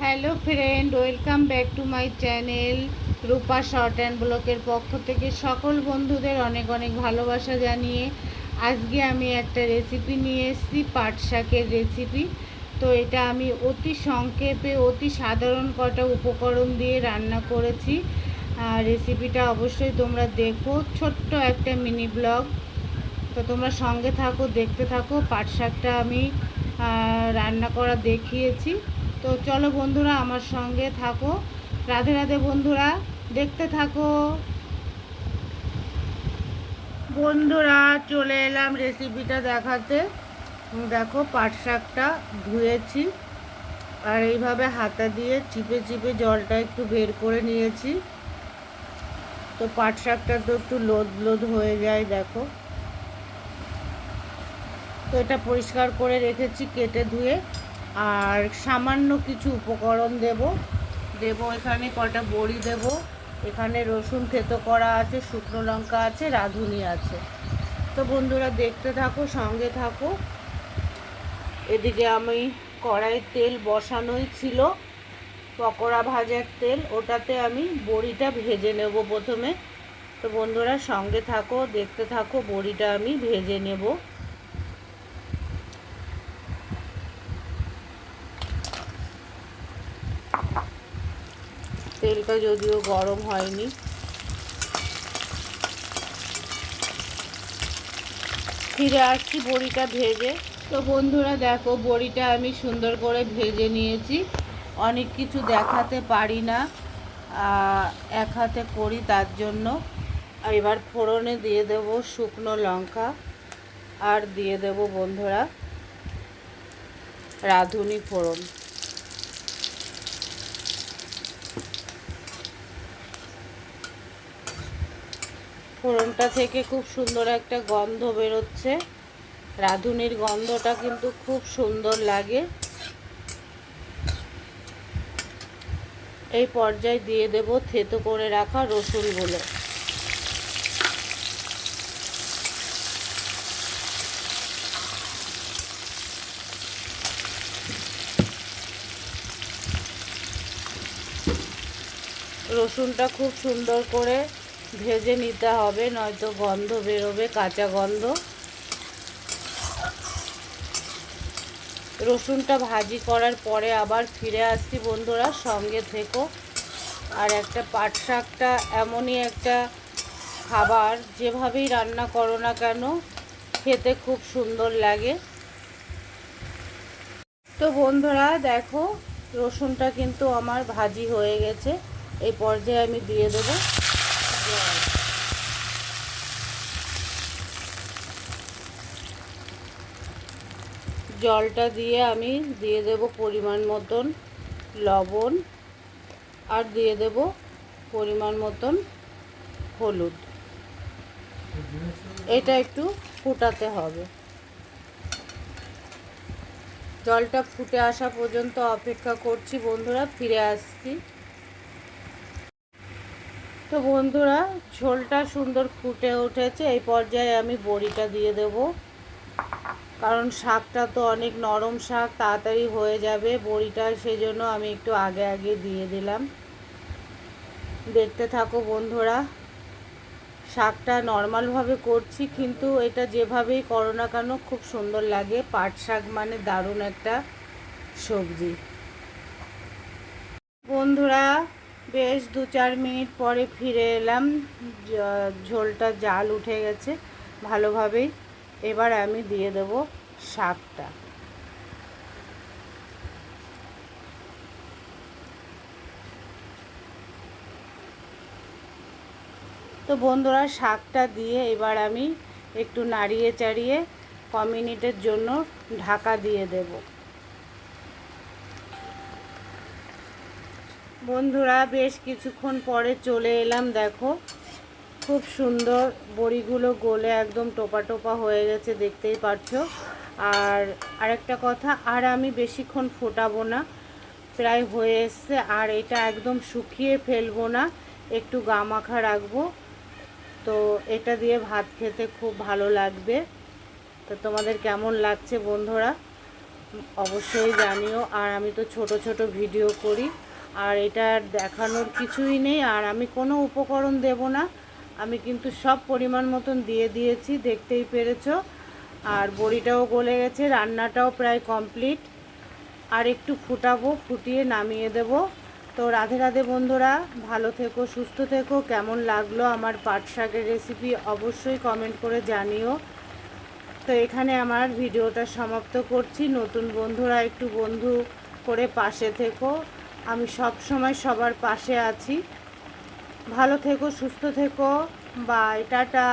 Hello friend welcome back to my channel Rupa short and ব্লকের পক্ষ থেকে সকল বন্ধুদের অনেক অনেক ভালোবাসা জানিয়ে আজকে আমি একটা রেসিপি নিয়ে এসেছি, পাট শাকের রেসিপি তো এটা আমি অতি সংক্ষেপে, অতি সাধারণ কটা উপকরণ দিয়ে রান্না করেছি। রেসিপিটা অবশ্যই তোমরা দেখো। ছোট্ট একটা মিনি ব্লগ তো তোমরা সঙ্গে থাকো, দেখতে থাকো। পাট শাকটা আমি রান্না করা দেখিয়েছি। তো চলো বন্ধুরা, আমার সঙ্গে থাকো। রাধে রাধে বন্ধুরা, দেখতে থাকো। বন্ধুরা, চলে এলাম রেসিপিটা দেখাতে। দেখো পাট শাকটা ধুয়েছি। আর এইভাবে হাতা দিয়ে চিপে চিপে জলটা একটু বের করে নিয়েছি। তো পাট শাকটা তো একটু লোদ লোদ হয়ে যায়, দেখো। তো এটা পরিষ্কার করে রেখেছি, কেটে ধুয়ে। আর সামান্য কিছু উপকরণ দেব। দেব এখানে কটা বড়ি দেব। এখানে রসুন থেতো করা আছে, শুকনো লঙ্কা আছে, রাঁধুনি আছে। তো বন্ধুরা, দেখতে থাকো, সঙ্গে থাকো। এদিকে আমি কড়াই তেল বসানোই ছিল। পকোড়া ভাজার তেল, ওটাতে আমি বড়িটা ভেজে নেব প্রথমে। তো বন্ধুরা, সঙ্গে থাকো, দেখতে থাকো, বড়িটা আমি ভেজে নেব। তেলটা যদিও গরম হয়নি। ফিরে আসছি বড়িটা ভেজে। তো বন্ধুরা, দেখো, বড়িটা আমি সুন্দর করে ভেজে নিয়েছি। অনেক কিছু দেখাতে পারি না এক হাতে করি তার জন্য। এবার ফোড়নে দিয়ে দেব শুকনো লঙ্কা, আর দিয়ে দেব বন্ধুরা রাঁধুনি ফোড়ন। ফোড়নটা থেকে খুব সুন্দর একটা গন্ধ বেরোচ্ছে। রাঁধুনির গন্ধটা কিন্তু খুব সুন্দর লাগে। এই পর্যায়ে দিয়ে দেব থেতো করে রাখা রসুনগুলো রসুনটা খুব সুন্দর করে ভেজে নিতে হবে, নয়তো গন্ধ বেরোবে, কাঁচা গন্ধ। রসুনটা ভাজি করার পরে আবার ফিরে আসছি বন্ধুরা, সঙ্গে থেকো। আর একটা পাট শাকটা এমনই একটা খাবার, যেভাবেই রান্না করো না কেন, খেতে খুব সুন্দর লাগে। তো বন্ধুরা, দেখো, রসুনটা কিন্তু আমার ভাজি হয়ে গেছে। এই পর্যায়ে আমি দিয়ে দেবো। জলটা দিয়ে আমি দিয়ে দেব পরিমাণ মতন লবণ আর দিয়ে দেব পরিমাণ মতন হলুদ। এটা একটু ফুটাতে হবে। জলটা ফুটে আসা পর্যন্ত অপেক্ষা করছি বন্ধুরা, ফিরে আসছি। তো বন্ধুরা, ঝোলটা সুন্দর ফুটে উঠেছে, এই পর্যায়ে আমি বড়িটা দিয়ে দেব। কারণ শাকটা তো অনেক নরম শাক, তাড়াতাড়ি হয়ে যাবে। বড়িটা সেজন্য আমি একটু আগে আগে দিয়ে দিলাম। দেখতে থাকো বন্ধুরা, শাকটা নর্মালভাবে করছি, কিন্তু এটা যেভাবেই করো না কেন, খুব সুন্দর লাগে। পাট শাক মানে দারুণ একটা সবজি। বন্ধুরা, বেশ দু চার মিনিট পরে ফিরে এলাম। ঝোলটা জাল উঠে গেছে ভালোভাবেই। এবার আমি দিয়ে দেব শাকটা তো বন্ধুরা, শাকটা দিয়ে এবার আমি একটু নাড়িয়ে চাড়িয়ে ক মিনিটের জন্য ঢাকা দিয়ে দেবো। বন্ধুরা, বেশ কিছুক্ষণ পরে চলে এলাম, দেখো। খুব সুন্দর বড়িগুলো গলে একদম টোপা টোপা হয়ে গেছে, দেখতেই পারছ। আর আরেকটা কথা, আর আমি বেশিক্ষণ ফোটাবো না। প্রায় হয়ে এসছে, আর এটা একদম শুকিয়ে ফেলব না, একটু গা মাখা রাখব। তো এটা দিয়ে ভাত খেতে খুব ভালো লাগবে। তো তোমাদের কেমন লাগছে বন্ধুরা, অবশ্যই জানিও। আর আমি তো ছোট ছোট ভিডিও করি, আর এটা দেখানোর কিছুই নেই, আর আমি কোনো উপকরণ দেব না। আমি কিন্তু সব পরিমাণ মতন দিয়ে দিয়েছি, দেখতেই পেরেছ। আর বড়িটাও গলে গেছে, রান্নাটাও প্রায় কমপ্লিট। আর একটু ফুটাবো, ফুটিয়ে নামিয়ে দেব। তো রাধে রাধে বন্ধুরা, ভালো থেকো, সুস্থ থেকো। কেমন লাগল আমার পাট শাকের রেসিপি অবশ্যই কমেন্ট করে জানিও। তো এখানে আমার ভিডিওটা সমাপ্ত করছি। নতুন বন্ধুরা, একটু বন্ধু করে পাশে থেকো। আমি সব সময় সবার পাশে আছি। ভালো থেকো সুস্থ থেকো। বা টাটা।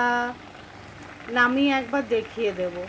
নামিয়ে একবার দেখিয়ে দেবো।